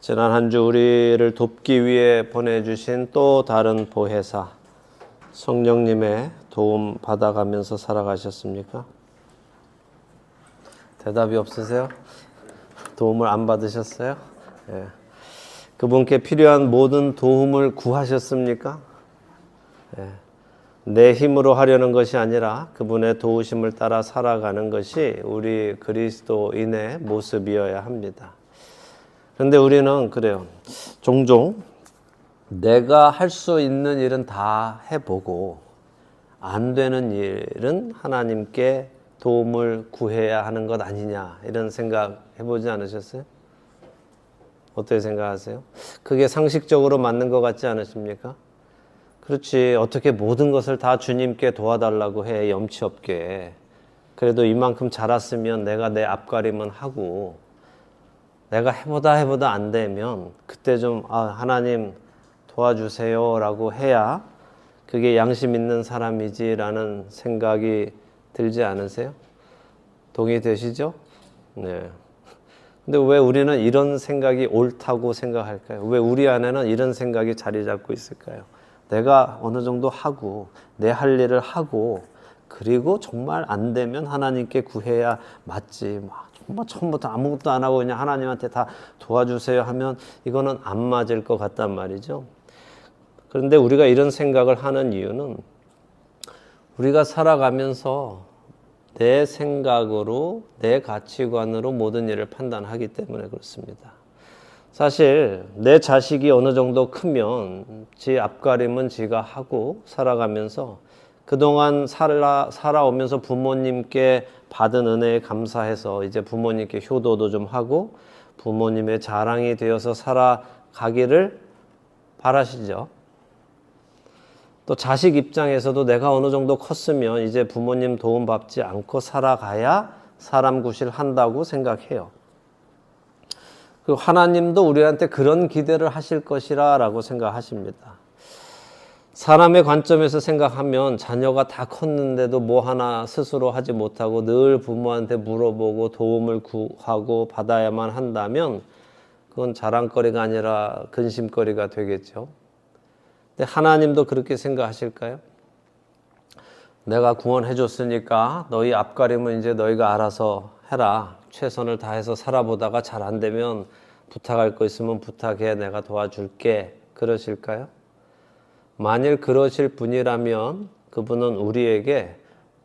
지난 한 주 우리를 돕기 위해 보내주신 또 다른 보혜사 성령님의 도움 받아가면서 살아가셨습니까? 대답이 없으세요? 도움을 안 받으셨어요? 예. 그분께 필요한 모든 도움을 구하셨습니까? 예. 내 힘으로 하려는 것이 아니라 그분의 도우심을 따라 살아가는 것이 우리 그리스도인의 모습이어야 합니다. 그런데 우리는 그래요. 종종 내가 할 수 있는 일은 다 해보고 안 되는 일은 하나님께 도움을 구해야 하는 것 아니냐 이런 생각 해보지 않으셨어요? 어떻게 생각하세요? 그게 상식적으로 맞는 것 같지 않으십니까? 그렇지 어떻게 모든 것을 다 주님께 도와달라고 해 염치 없게 그래도 이만큼 자랐으면 내가 내 앞가림은 하고 내가 해보다 해보다 안 되면 그때 좀 아, 하나님 도와주세요라고 해야 그게 양심 있는 사람이지라는 생각이 들지 않으세요? 동의되시죠? 네. 근데 왜 우리는 이런 생각이 옳다고 생각할까요? 왜 우리 안에는 이런 생각이 자리 잡고 있을까요? 내가 어느 정도 하고 내 할 일을 하고 그리고 정말 안 되면 하나님께 구해야 맞지. 막 정말 처음부터 아무것도 안 하고 그냥 하나님한테 다 도와주세요 하면 이거는 안 맞을 것 같단 말이죠. 그런데 우리가 이런 생각을 하는 이유는 우리가 살아가면서 내 생각으로 내 가치관으로 모든 일을 판단하기 때문에 그렇습니다. 사실 내 자식이 어느 정도 크면 지 앞가림은 지가 하고 살아가면서 그동안 살아, 살아오면서 부모님께 받은 은혜에 감사해서 이제 부모님께 효도도 좀 하고 부모님의 자랑이 되어서 살아가기를 바라시죠. 또 자식 입장에서도 내가 어느 정도 컸으면 이제 부모님 도움 받지 않고 살아가야 사람 구실 한다고 생각해요. 그 하나님도 우리한테 그런 기대를 하실 것이라라고 생각하십니다. 사람의 관점에서 생각하면 자녀가 다 컸는데도 뭐 하나 스스로 하지 못하고 늘 부모한테 물어보고 도움을 구하고 받아야만 한다면 그건 자랑거리가 아니라 근심거리가 되겠죠. 근데 하나님도 그렇게 생각하실까요? 내가 구원해 줬으니까 너희 앞가림은 이제 너희가 알아서 해라. 최선을 다해서 살아보다가 잘 안 되면 부탁할 거 있으면 부탁해. 내가 도와줄게. 그러실까요? 만일 그러실 분이라면 그분은 우리에게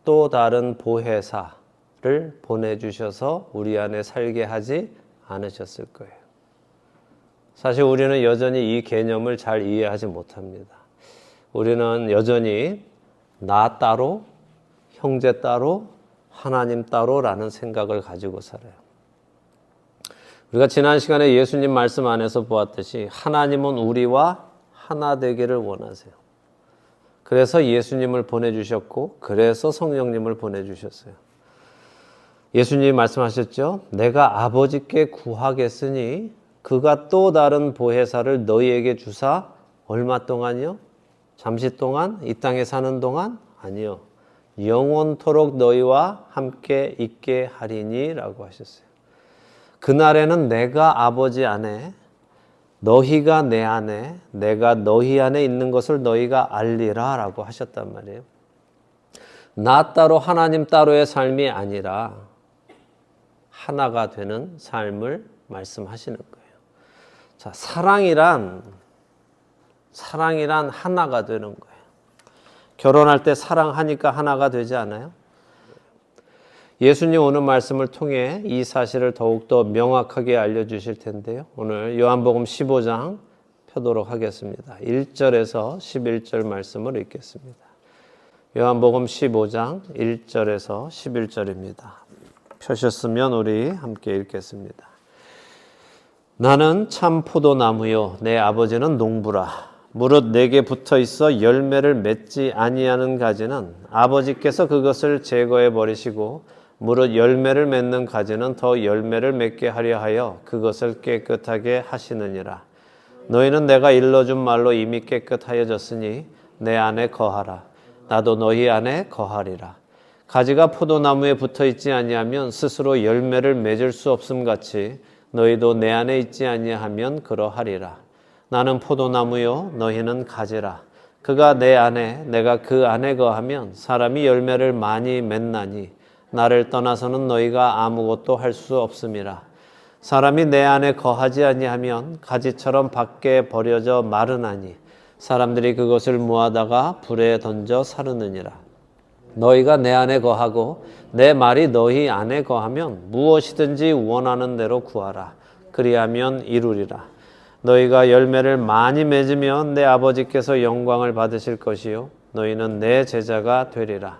또 다른 보혜사를 보내주셔서 우리 안에 살게 하지 않으셨을 거예요. 사실 우리는 여전히 이 개념을 잘 이해하지 못합니다. 우리는 여전히 나 따로, 형제 따로, 하나님 따로라는 생각을 가지고 살아요. 우리가 지난 시간에 예수님 말씀 안에서 보았듯이 하나님은 우리와 하나 되기를 원하세요. 그래서 예수님을 보내주셨고, 그래서 성령님을 보내주셨어요. 예수님이 말씀하셨죠? 내가 아버지께 구하겠으니 그가 또 다른 보혜사를 너희에게 주사 얼마 동안이요? 잠시 동안? 이 땅에 사는 동안? 아니요. 영원토록 너희와 함께 있게 하리니 라고 하셨어요. 그날에는 내가 아버지 안에 너희가 내 안에 내가 너희 안에 있는 것을 너희가 알리라라고 하셨단 말이에요. 나 따로 하나님 따로의 삶이 아니라 하나가 되는 삶을 말씀하시는 거예요. 자, 사랑이란 사랑이란 하나가 되는 거예요. 결혼할 때 사랑하니까 하나가 되지 않아요? 예수님 오늘 말씀을 통해 이 사실을 더욱더 명확하게 알려주실 텐데요. 오늘 요한복음 15장 펴도록 하겠습니다. 1절에서 11절 말씀을 읽겠습니다. 요한복음 15장 1절에서 11절입니다. 펴셨으면 우리 함께 읽겠습니다. 나는 참 포도나무요 내 아버지는 농부라 무릇 내게 붙어 있어 열매를 맺지 아니하는 가지는 아버지께서 그것을 제거해 버리시고 무릇 열매를 맺는 가지는 더 열매를 맺게 하려 하여 그것을 깨끗하게 하시느니라 너희는 내가 일러준 말로 이미 깨끗하여졌으니 내 안에 거하라 나도 너희 안에 거하리라 가지가 포도나무에 붙어 있지 아니하면 스스로 열매를 맺을 수 없음 같이 너희도 내 안에 있지 아니하면 그러하리라. 나는 포도나무요 너희는 가지라. 그가 내 안에 내가 그 안에 거하면 사람이 열매를 많이 맺나니 나를 떠나서는 너희가 아무것도 할 수 없음이라. 사람이 내 안에 거하지 아니하면 가지처럼 밖에 버려져 마르나니 사람들이 그것을 모아다가 불에 던져 사르느니라. 너희가 내 안에 거하고 내 말이 너희 안에 거하면 무엇이든지 원하는 대로 구하라. 그리하면 이루리라. 너희가 열매를 많이 맺으면 내 아버지께서 영광을 받으실 것이요 너희는 내 제자가 되리라.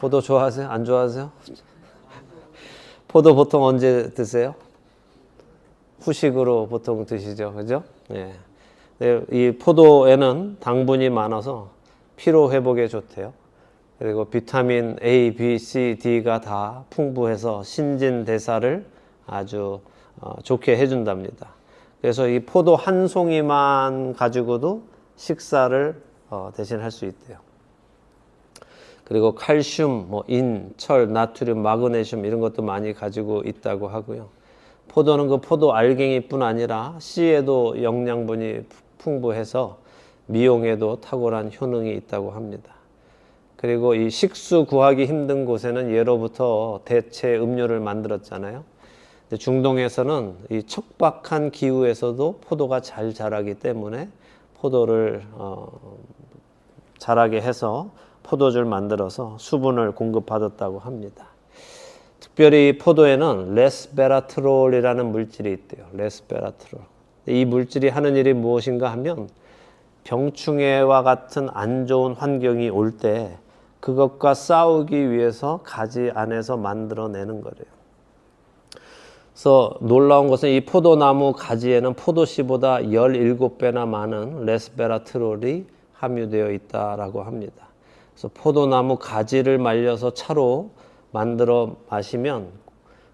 포도 좋아하세요? 안 좋아하세요? 포도 보통 언제 드세요? 후식으로 보통 드시죠, 그죠? 예. 네, 이 포도에는 당분이 많아서 피로 회복에 좋대요. 그리고 비타민 A, B, C, D가 다 풍부해서 신진 대사를 아주 어, 좋게 해준답니다. 그래서 이 포도 한 송이만 가지고도 식사를 어, 대신 할 수 있대요. 그리고 칼슘, 뭐 인, 철, 나트륨, 마그네슘 이런 것도 많이 가지고 있다고 하고요. 포도는 그 포도 알갱이뿐 아니라 씨에도 영양분이 풍부해서 미용에도 탁월한 효능이 있다고 합니다. 그리고 이 식수 구하기 힘든 곳에는 예로부터 대체 음료를 만들었잖아요. 중동에서는 이 척박한 기후에서도 포도가 잘 자라기 때문에 포도를 어, 자라게 해서 포도주를 만들어서 수분을 공급받았다고 합니다. 특별히 포도에는 레스베라트롤이라는 물질이 있대요. 레스베라트롤. 이 물질이 하는 일이 무엇인가 하면 병충해와 같은 안 좋은 환경이 올 때 그것과 싸우기 위해서 가지 안에서 만들어내는 거래요. 그래서 놀라운 것은 이 포도나무 가지에는 포도씨보다 17배나 많은 레스베라트롤이 함유되어 있다라고 합니다. 그래서 포도나무 가지를 말려서 차로 만들어 마시면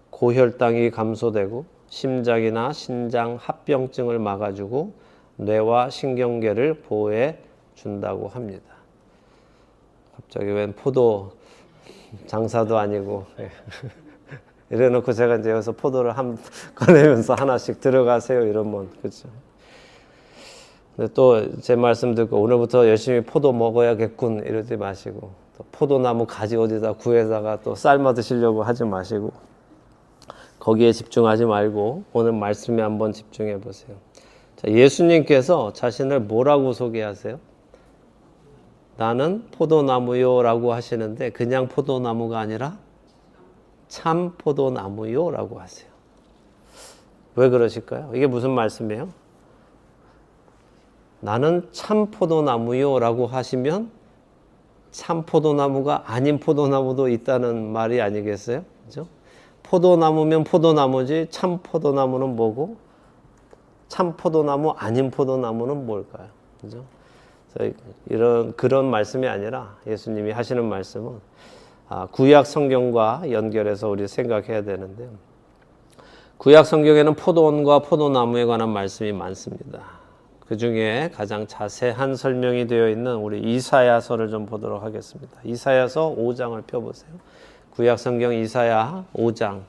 고혈당이 감소되고 심장이나 신장 합병증을 막아주고 뇌와 신경계를 보호해 준다고 합니다. 갑자기 웬 포도 장사도 아니고 예. 이래놓고 제가 이제 여기서 포도를 한 꺼내면서 하나씩 들어가세요 이러면 그렇죠. 근데 또 제 말씀 듣고 오늘부터 열심히 포도 먹어야겠군 이러지 마시고 또 포도나무 가지 어디다 구해다가 또 삶아 드시려고 하지 마시고 거기에 집중하지 말고 오늘 말씀에 한번 집중해 보세요. 자, 예수님께서 자신을 뭐라고 소개하세요? 나는 포도나무요라고 하시는데 그냥 포도나무가 아니라 참 포도나무요라고 하세요. 왜 그러실까요? 이게 무슨 말씀이에요? 나는 참 포도나무요 라고 하시면 참 포도나무가 아닌 포도나무도 있다는 말이 아니겠어요? 그죠? 포도나무면 포도나무지 참 포도나무는 뭐고 참 포도나무 아닌 포도나무는 뭘까요? 그죠? 이런 그런 말씀이 아니라 예수님이 하시는 말씀은 아, 구약 성경과 연결해서 우리 생각해야 되는데요. 구약 성경에는 포도원과 포도나무에 관한 말씀이 많습니다. 그 중에 가장 자세한 설명이 되어 있는 우리 이사야서를 좀 보도록 하겠습니다. 이사야서 5장을 펴보세요. 구약 성경 이사야 5장.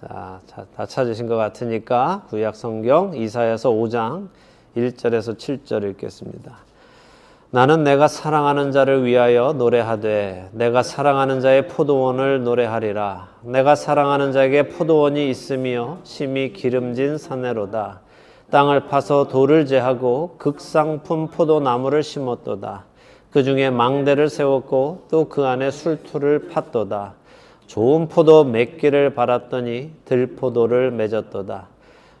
자, 다 찾으신 것 같으니까 구약 성경 이사야서 5장 1절에서 7절 읽겠습니다. 나는 내가 사랑하는 자를 위하여 노래하되 내가 사랑하는 자의 포도원을 노래하리라. 내가 사랑하는 자에게 포도원이 있으며 심히 기름진 사내로다. 땅을 파서 돌을 제하고 극상품 포도나무를 심었도다. 그 중에 망대를 세웠고 또 그 안에 술투를 팠도다. 좋은 포도 몇 개를 발았더니 들포도를 맺었도다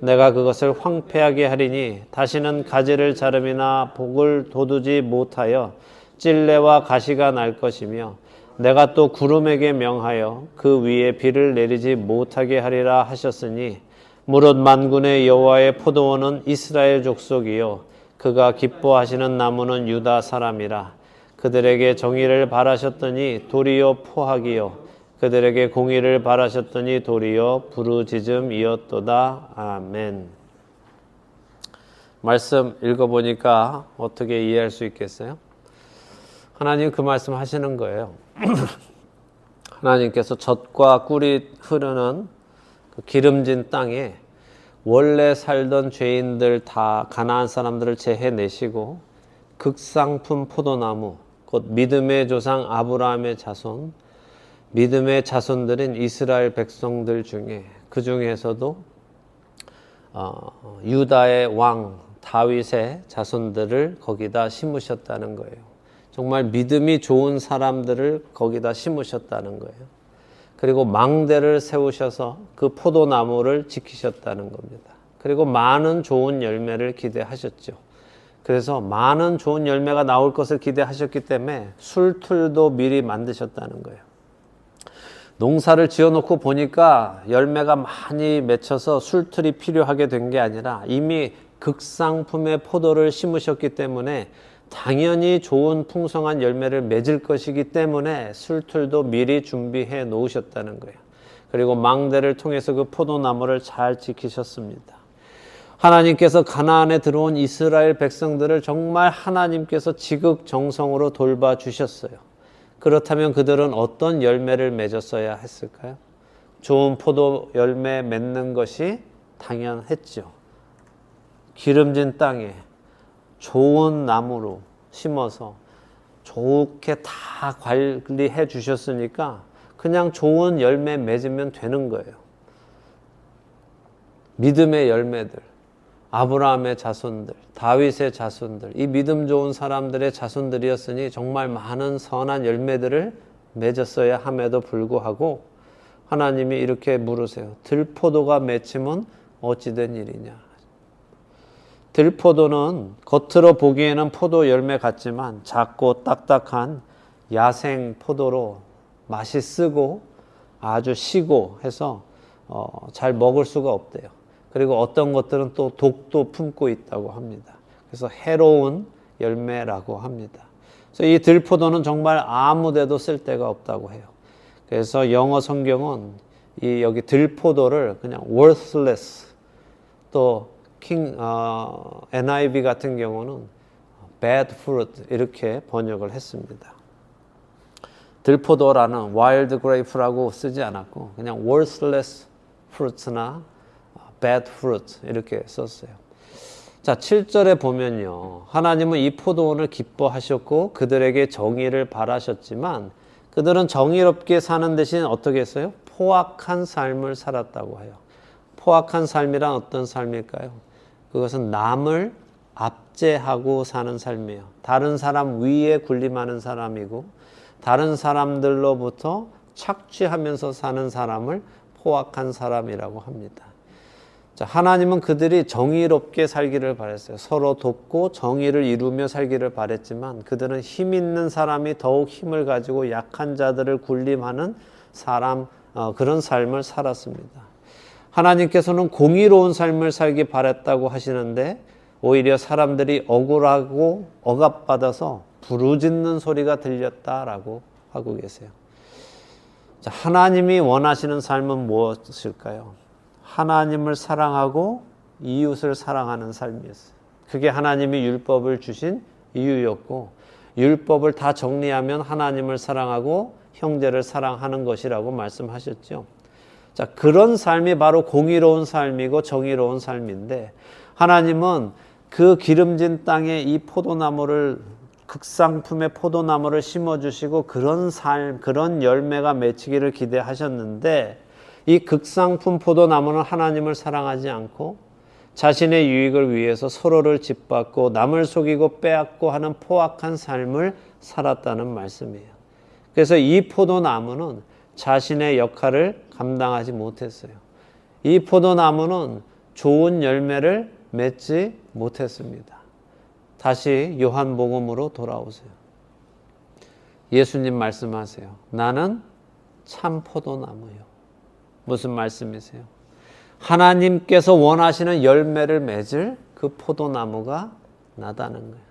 내가 그것을 황폐하게 하리니 다시는 가지를 자름이나 복을 돋우지 못하여 찔레와 가시가 날 것이며 내가 또 구름에게 명하여 그 위에 비를 내리지 못하게 하리라 하셨으니 무릇 만군의 여호와의 포도원은 이스라엘 족속이요 그가 기뻐하시는 나무는 유다 사람이라 그들에게 정의를 바라셨더니 도리어 포악이요 그들에게 공의를 바라셨더니 도리어 부르짖음이었도다 아멘. 말씀 읽어보니까 어떻게 이해할 수 있겠어요? 하나님 그 말씀 하시는 거예요. 하나님께서 젖과 꿀이 흐르는 그 기름진 땅에 원래 살던 죄인들 다 가나안 사람들을 제해내시고 극상품 포도나무 곧 믿음의 조상 아브라함의 자손 믿음의 자손들인 이스라엘 백성들 중에 그 중에서도 어, 유다의 왕 다윗의 자손들을 거기다 심으셨다는 거예요. 정말 믿음이 좋은 사람들을 거기다 심으셨다는 거예요. 그리고 망대를 세우셔서 그 포도나무를 지키셨다는 겁니다. 그리고 많은 좋은 열매를 기대하셨죠. 그래서 많은 좋은 열매가 나올 것을 기대하셨기 때문에 술틀도 미리 만드셨다는 거예요. 농사를 지어놓고 보니까 열매가 많이 맺혀서 술틀이 필요하게 된 게 아니라 이미 극상품의 포도를 심으셨기 때문에 당연히 좋은 풍성한 열매를 맺을 것이기 때문에 술틀도 미리 준비해 놓으셨다는 거예요. 그리고 망대를 통해서 그 포도나무를 잘 지키셨습니다. 하나님께서 가나안에 들어온 이스라엘 백성들을 정말 하나님께서 지극정성으로 돌봐 주셨어요. 그렇다면 그들은 어떤 열매를 맺었어야 했을까요? 좋은 포도 열매 맺는 것이 당연했죠. 기름진 땅에 좋은 나무로 심어서 좋게 다 관리해 주셨으니까 그냥 좋은 열매 맺으면 되는 거예요. 믿음의 열매들, 아브라함의 자손들, 다윗의 자손들, 이 믿음 좋은 사람들의 자손들이었으니 정말 많은 선한 열매들을 맺었어야 함에도 불구하고 하나님이 이렇게 물으세요. 들포도가 맺히면 어찌된 일이냐? 들포도는 겉으로 보기에는 포도 열매 같지만 작고 딱딱한 야생 포도로 맛이 쓰고 아주 시고 해서 어, 잘 먹을 수가 없대요. 그리고 어떤 것들은 또 독도 품고 있다고 합니다. 그래서 해로운 열매라고 합니다. 그래서 이 들포도는 정말 아무데도 쓸 데가 없다고 해요. 그래서 영어 성경은 이 여기 들포도를 그냥 worthless 또 킹, 어, NIV 같은 경우는 bad fruit 이렇게 번역을 했습니다. 들포도라는 wild grape라고 쓰지 않았고 그냥 worthless fruits나 bad fruit 이렇게 썼어요. 자, 7절에 보면요. 하나님은 이 포도원을 기뻐하셨고 그들에게 정의를 바라셨지만 그들은 정의롭게 사는 대신 어떻게 했어요? 포악한 삶을 살았다고 해요. 포악한 삶이란 어떤 삶일까요? 그것은 남을 압제하고 사는 삶이에요. 다른 사람 위에 군림하는 사람이고 다른 사람들로부터 착취하면서 사는 사람을 포악한 사람이라고 합니다. 자, 하나님은 그들이 정의롭게 살기를 바랬어요. 서로 돕고 정의를 이루며 살기를 바랬지만 그들은 힘 있는 사람이 더욱 힘을 가지고 약한 자들을 군림하는 사람 어, 그런 삶을 살았습니다. 하나님께서는 공의로운 삶을 살기 바랬다고 하시는데 오히려 사람들이 억울하고 억압받아서 부르짖는 소리가 들렸다라고 하고 계세요. 자, 하나님이 원하시는 삶은 무엇일까요? 하나님을 사랑하고 이웃을 사랑하는 삶이었어요. 그게 하나님이 율법을 주신 이유였고 율법을 다 정리하면 하나님을 사랑하고 형제를 사랑하는 것이라고 말씀하셨죠. 자, 그런 삶이 바로 공의로운 삶이고 정의로운 삶인데 하나님은 그 기름진 땅에 이 포도나무를 극상품의 포도나무를 심어 주시고 그런 삶, 그런 열매가 맺히기를 기대하셨는데 이 극상품 포도나무는 하나님을 사랑하지 않고 자신의 유익을 위해서 서로를 짓밟고 남을 속이고 빼앗고 하는 포악한 삶을 살았다는 말씀이에요. 그래서 이 포도나무는 자신의 역할을 감당하지 못했어요. 이 포도나무는 좋은 열매를 맺지 못했습니다. 다시 요한복음으로 돌아오세요. 예수님 말씀하세요. 나는 참 포도나무요. 무슨 말씀이세요? 하나님께서 원하시는 열매를 맺을 그 포도나무가 나다는 거예요.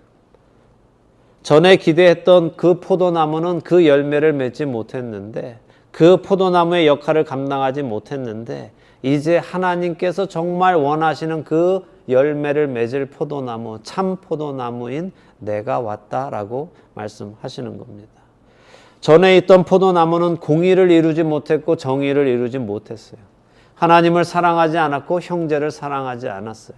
전에 기대했던 그 포도나무는 그 열매를 맺지 못했는데 그 포도나무의 역할을 감당하지 못했는데 이제 하나님께서 정말 원하시는 그 열매를 맺을 포도나무, 참 포도나무인 내가 왔다라고 말씀하시는 겁니다. 전에 있던 포도나무는 공의를 이루지 못했고 정의를 이루지 못했어요. 하나님을 사랑하지 않았고 형제를 사랑하지 않았어요.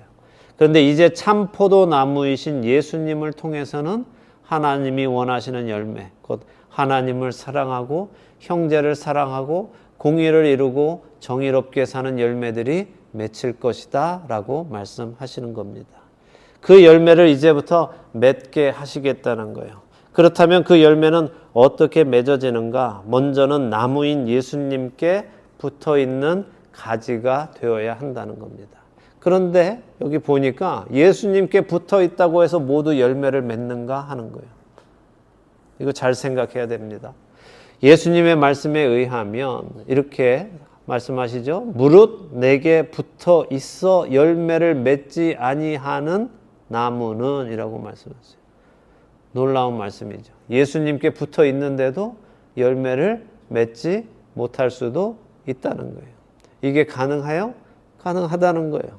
그런데 이제 참 포도나무이신 예수님을 통해서는 하나님이 원하시는 열매, 곧 하나님을 사랑하고 형제를 사랑하고 공의를 이루고 정의롭게 사는 열매들이 맺힐 것이다 라고 말씀하시는 겁니다. 그 열매를 이제부터 맺게 하시겠다는 거예요. 그렇다면 그 열매는 어떻게 맺어지는가? 먼저는 나무인 예수님께 붙어 있는 가지가 되어야 한다는 겁니다. 그런데 여기 보니까 예수님께 붙어 있다고 해서 모두 열매를 맺는가 하는 거예요. 이거 잘 생각해야 됩니다. 예수님의 말씀에 의하면 이렇게 말씀하시죠. 무릇 내게 붙어 있어 열매를 맺지 아니하는 나무는이라고 말씀하세요. 놀라운 말씀이죠. 예수님께 붙어 있는데도 열매를 맺지 못할 수도 있다는 거예요. 이게 가능해요? 가능하다는 거예요.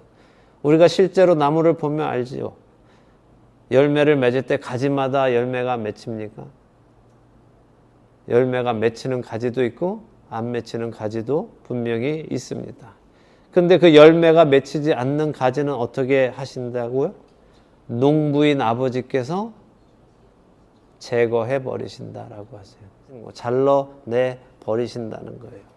우리가 실제로 나무를 보면 알지요. 열매를 맺을 때 가지마다 열매가 맺힙니까? 열매가 맺히는 가지도 있고 안 맺히는 가지도 분명히 있습니다. 근데 그 열매가 맺히지 않는 가지는 어떻게 하신다고요? 농부인 아버지께서 제거해 버리신다라고 하세요. 뭐 잘라내 버리신다는 거예요.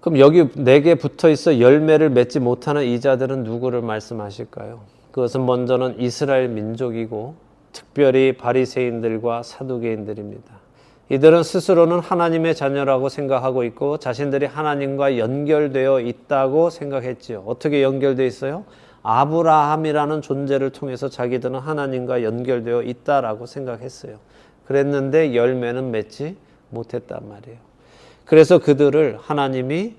그럼 여기 내게 붙어 있어 열매를 맺지 못하는 이자들은 누구를 말씀하실까요? 그것은 먼저는 이스라엘 민족이고 특별히 바리새인들과 사두개인들입니다. 이들은 스스로는 하나님의 자녀라고 생각하고 있고 자신들이 하나님과 연결되어 있다고 생각했지요. 어떻게 연결되어 있어요? 아브라함이라는 존재를 통해서 자기들은 하나님과 연결되어 있다라고 생각했어요. 그랬는데 열매는 맺지 못했단 말이에요. 그래서 그들을 하나님이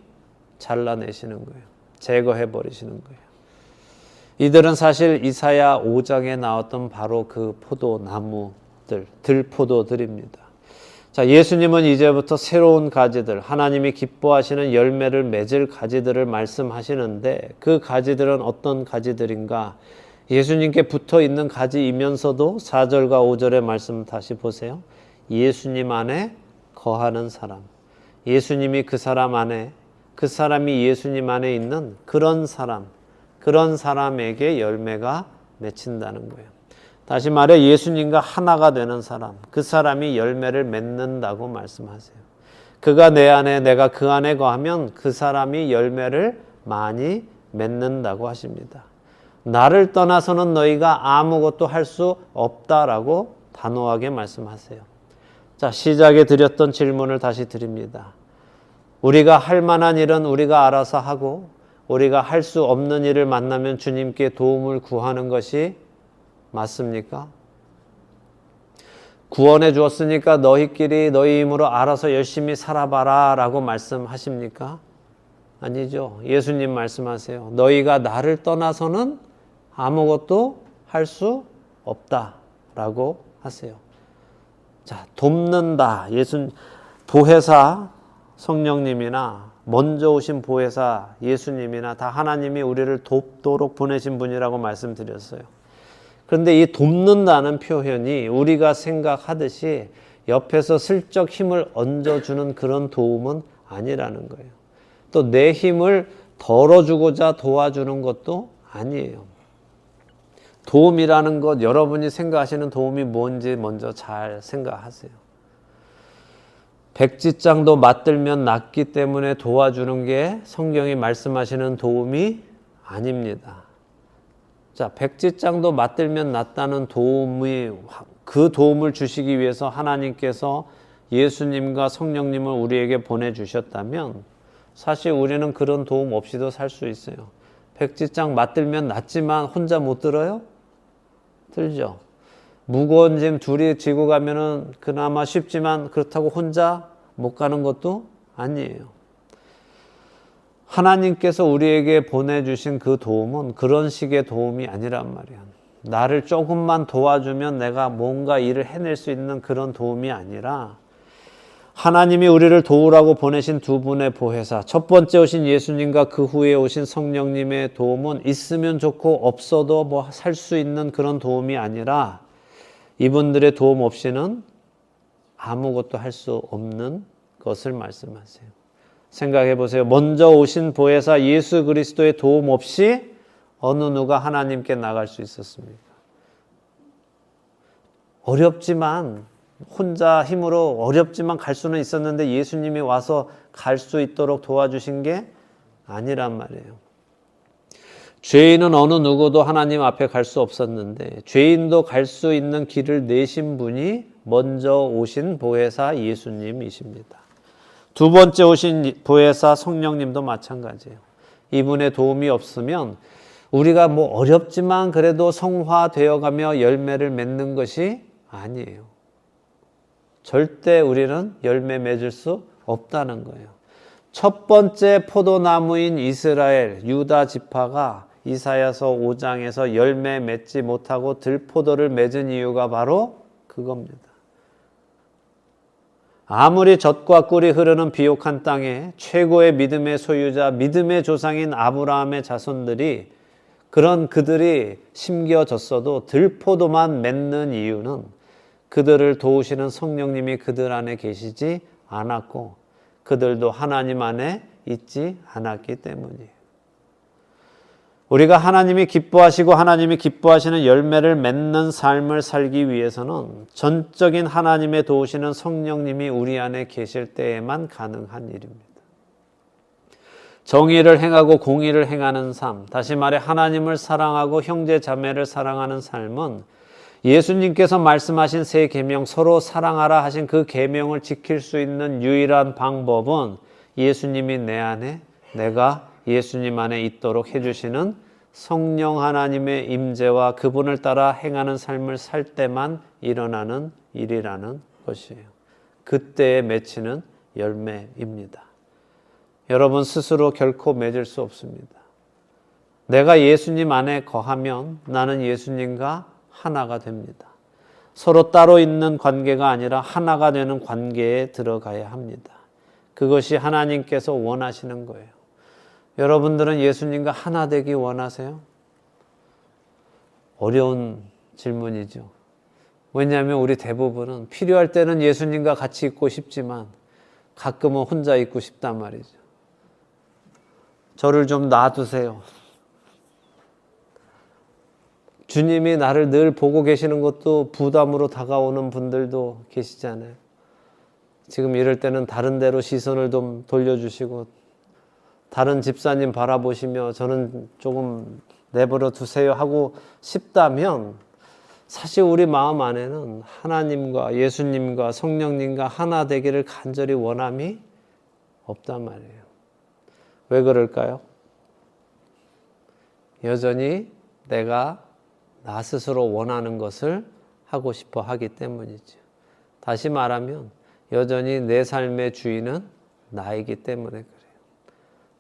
잘라내시는 거예요. 제거해 버리시는 거예요. 이들은 사실 이사야 5장에 나왔던 바로 그 포도나무들, 들포도들입니다. 자, 예수님은 이제부터 새로운 가지들, 하나님이 기뻐하시는 열매를 맺을 가지들을 말씀하시는데 그 가지들은 어떤 가지들인가? 예수님께 붙어 있는 가지이면서도 4절과 5절의 말씀 다시 보세요. 예수님 안에 거하는 사람. 예수님이 그 사람 안에, 그 사람이 예수님 안에 있는 그런 사람, 그런 사람에게 열매가 맺힌다는 거예요. 다시 말해 예수님과 하나가 되는 사람, 그 사람이 열매를 맺는다고 말씀하세요. 그가 내 안에 내가 그 안에 거하면 그 사람이 열매를 많이 맺는다고 하십니다. 나를 떠나서는 너희가 아무것도 할 수 없다라고 단호하게 말씀하세요. 자, 시작에 드렸던 질문을 다시 드립니다. 우리가 할 만한 일은 우리가 알아서 하고 우리가 할 수 없는 일을 만나면 주님께 도움을 구하는 것이 맞습니까? 구원해 주었으니까 너희끼리 너희 힘으로 알아서 열심히 살아봐라 라고 말씀하십니까? 아니죠. 예수님 말씀하세요. 너희가 나를 떠나서는 아무것도 할 수 없다 라고 하세요. 자, 돕는다. 예수, 보혜사 성령님이나 먼저 오신 보혜사 예수님이나 다 하나님이 우리를 돕도록 보내신 분이라고 말씀드렸어요. 그런데 이 돕는다는 표현이 우리가 생각하듯이 옆에서 슬쩍 힘을 얹어주는 그런 도움은 아니라는 거예요. 또 내 힘을 덜어주고자 도와주는 것도 아니에요. 도움이라는 것 여러분이 생각하시는 도움이 뭔지 먼저 잘 생각하세요. 백지장도 맞들면 낫기 때문에 도와주는 게 성경이 말씀하시는 도움이 아닙니다. 자, 백지장도 맞들면 낫다는 도움이 그 도움을 주시기 위해서 하나님께서 예수님과 성령님을 우리에게 보내 주셨다면 사실 우리는 그런 도움 없이도 살 수 있어요. 백지장 맞들면 낫지만 혼자 못 들어요? 들죠? 무거운 짐 둘이 지고 가면은 그나마 쉽지만 그렇다고 혼자 못 가는 것도 아니에요. 하나님께서 우리에게 보내주신 그 도움은 그런 식의 도움이 아니란 말이야. 나를 조금만 도와주면 내가 뭔가 일을 해낼 수 있는 그런 도움이 아니라 하나님이 우리를 도우라고 보내신 두 분의 보혜사, 첫 번째 오신 예수님과 그 후에 오신 성령님의 도움은 있으면 좋고 없어도 뭐 살 수 있는 그런 도움이 아니라 이분들의 도움 없이는 아무것도 할 수 없는 것을 말씀하세요. 생각해 보세요. 먼저 오신 보혜사 예수 그리스도의 도움 없이 어느 누가 하나님께 나갈 수 있었습니까? 어렵지만 혼자 힘으로 어렵지만 갈 수는 있었는데 예수님이 와서 갈 수 있도록 도와주신 게 아니란 말이에요. 죄인은 어느 누구도 하나님 앞에 갈 수 없었는데 죄인도 갈 수 있는 길을 내신 분이 먼저 오신 보혜사 예수님이십니다. 두 번째 오신 보혜사 성령님도 마찬가지예요. 이분의 도움이 없으면 우리가 뭐 어렵지만 그래도 성화되어 가며 열매를 맺는 것이 아니에요. 절대 우리는 열매 맺을 수 없다는 거예요. 첫 번째 포도나무인 이스라엘 유다 지파가 이사야서 5장에서 열매 맺지 못하고 들포도를 맺은 이유가 바로 그겁니다. 아무리 젖과 꿀이 흐르는 비옥한 땅에 최고의 믿음의 소유자, 믿음의 조상인 아브라함의 자손들이 그런 그들이 심겨졌어도 들포도만 맺는 이유는 그들을 도우시는 성령님이 그들 안에 계시지 않았고 그들도 하나님 안에 있지 않았기 때문이에요. 우리가 하나님이 기뻐하시고 하나님이 기뻐하시는 열매를 맺는 삶을 살기 위해서는 전적인 하나님의 도우시는 성령님이 우리 안에 계실 때에만 가능한 일입니다. 정의를 행하고 공의를 행하는 삶, 다시 말해 하나님을 사랑하고 형제 자매를 사랑하는 삶은 예수님께서 말씀하신 세 계명 서로 사랑하라 하신 그 계명을 지킬 수 있는 유일한 방법은 예수님이 내 안에 내가 예수님 안에 있도록 해 주시는 성령 하나님의 임재와 그분을 따라 행하는 삶을 살 때만 일어나는 일이라는 것이에요. 그때에 맺히는 열매입니다. 여러분 스스로 결코 맺을 수 없습니다. 내가 예수님 안에 거하면 나는 예수님과 하나가 됩니다. 서로 따로 있는 관계가 아니라 하나가 되는 관계에 들어가야 합니다. 그것이 하나님께서 원하시는 거예요. 여러분들은 예수님과 하나 되기 원하세요? 어려운 질문이죠. 왜냐하면 우리 대부분은 필요할 때는 예수님과 같이 있고 싶지만 가끔은 혼자 있고 싶단 말이죠. 저를 좀 놔두세요. 주님이 나를 늘 보고 계시는 것도 부담으로 다가오는 분들도 계시잖아요. 지금 이럴 때는 다른 데로 시선을 좀 돌려주시고 다른 집사님 바라보시며 저는 조금 내버려 두세요 하고 싶다면 사실 우리 마음 안에는 하나님과 예수님과 성령님과 하나 되기를 간절히 원함이 없단 말이에요. 왜 그럴까요? 여전히 내가 나 스스로 원하는 것을 하고 싶어 하기 때문이죠. 다시 말하면 여전히 내 삶의 주인은 나이기 때문에.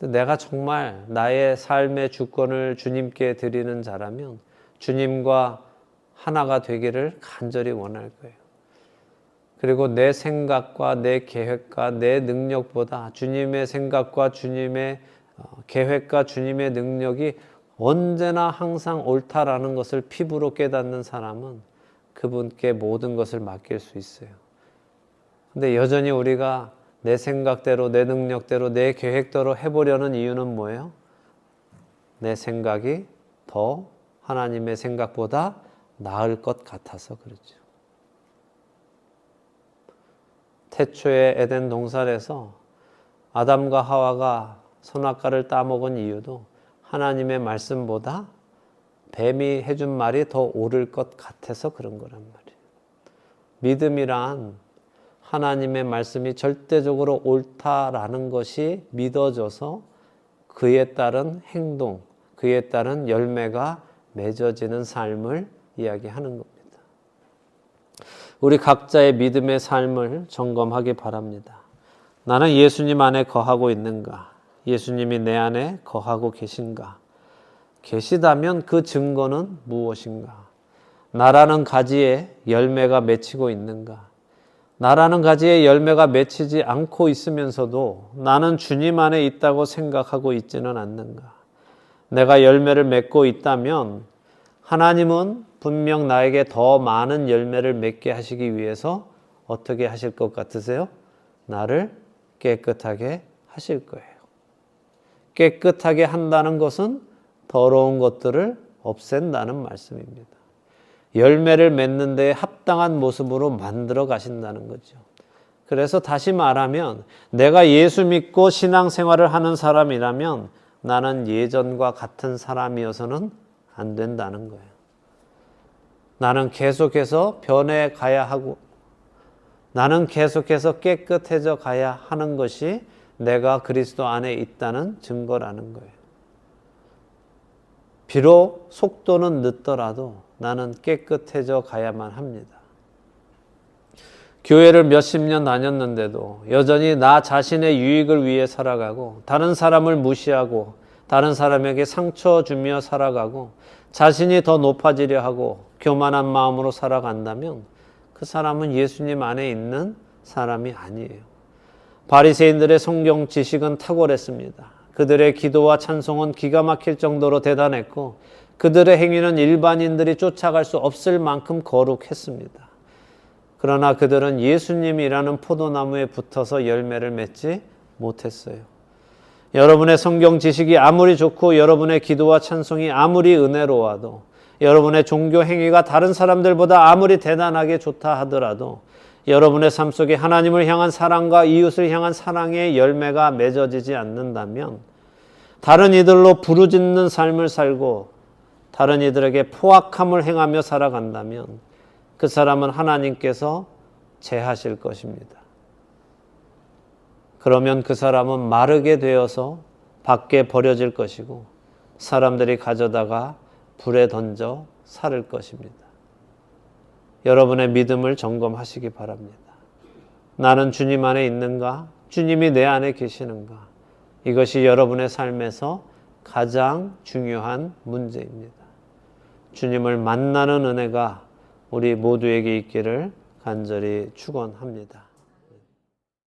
내가 정말 나의 삶의 주권을 주님께 드리는 자라면 주님과 하나가 되기를 간절히 원할 거예요. 그리고 내 생각과 내 계획과 내 능력보다 주님의 생각과 주님의 어, 계획과 주님의 능력이 언제나 항상 옳다라는 것을 피부로 깨닫는 사람은 그분께 모든 것을 맡길 수 있어요. 근데 여전히 우리가 내 생각대로, 내 능력대로, 내 계획대로 해보려는 이유는 뭐예요? 내 생각이 더 하나님의 생각보다 나을 것 같아서 그렇죠. 태초의 에덴 동산에서 아담과 하와가 선악과를 따먹은 이유도 하나님의 말씀보다 뱀이 해준 말이 더 옳을 것 같아서 그런 거란 말이에요. 믿음이란 하나님의 말씀이 절대적으로 옳다라는 것이 믿어져서 그에 따른 행동, 그에 따른 열매가 맺어지는 삶을 이야기하는 겁니다. 우리 각자의 믿음의 삶을 점검하기 바랍니다. 나는 예수님 안에 거하고 있는가? 예수님이 내 안에 거하고 계신가? 계시다면 그 증거는 무엇인가? 나라는 가지에 열매가 맺히고 있는가? 나라는 가지에 열매가 맺히지 않고 있으면서도 나는 주님 안에 있다고 생각하고 있지는 않는가? 내가 열매를 맺고 있다면 하나님은 분명 나에게 더 많은 열매를 맺게 하시기 위해서 어떻게 하실 것 같으세요? 나를 깨끗하게 하실 거예요. 깨끗하게 한다는 것은 더러운 것들을 없앤다는 말씀입니다. 열매를 맺는 데 합당한 모습으로 만들어 가신다는 거죠. 그래서 다시 말하면 내가 예수 믿고 신앙생활을 하는 사람이라면 나는 예전과 같은 사람이어서는 안 된다는 거예요. 나는 계속해서 변해 가야 하고 나는 계속해서 깨끗해져 가야 하는 것이 내가 그리스도 안에 있다는 증거라는 거예요. 비록 속도는 늦더라도 나는 깨끗해져 가야만 합니다. 교회를 몇십 년 다녔는데도 여전히 나 자신의 유익을 위해 살아가고 다른 사람을 무시하고 다른 사람에게 상처 주며 살아가고 자신이 더 높아지려 하고 교만한 마음으로 살아간다면 그 사람은 예수님 안에 있는 사람이 아니에요. 바리새인들의 성경 지식은 탁월했습니다. 그들의 기도와 찬송은 기가 막힐 정도로 대단했고 그들의 행위는 일반인들이 쫓아갈 수 없을 만큼 거룩했습니다. 그러나 그들은 예수님이라는 포도나무에 붙어서 열매를 맺지 못했어요. 여러분의 성경 지식이 아무리 좋고 여러분의 기도와 찬송이 아무리 은혜로워도 여러분의 종교 행위가 다른 사람들보다 아무리 대단하게 좋다 하더라도 여러분의 삶 속에 하나님을 향한 사랑과 이웃을 향한 사랑의 열매가 맺어지지 않는다면 다른 이들로 부르짖는 삶을 살고 다른 이들에게 포악함을 행하며 살아간다면 그 사람은 하나님께서 제하실 것입니다. 그러면 그 사람은 마르게 되어서 밖에 버려질 것이고 사람들이 가져다가 불에 던져 살을 것입니다. 여러분의 믿음을 점검하시기 바랍니다. 나는 주님 안에 있는가? 주님이 내 안에 계시는가? 이것이 여러분의 삶에서 가장 중요한 문제입니다. 주님을 만나는 은혜가 우리 모두에게 있기를 간절히 축원합니다.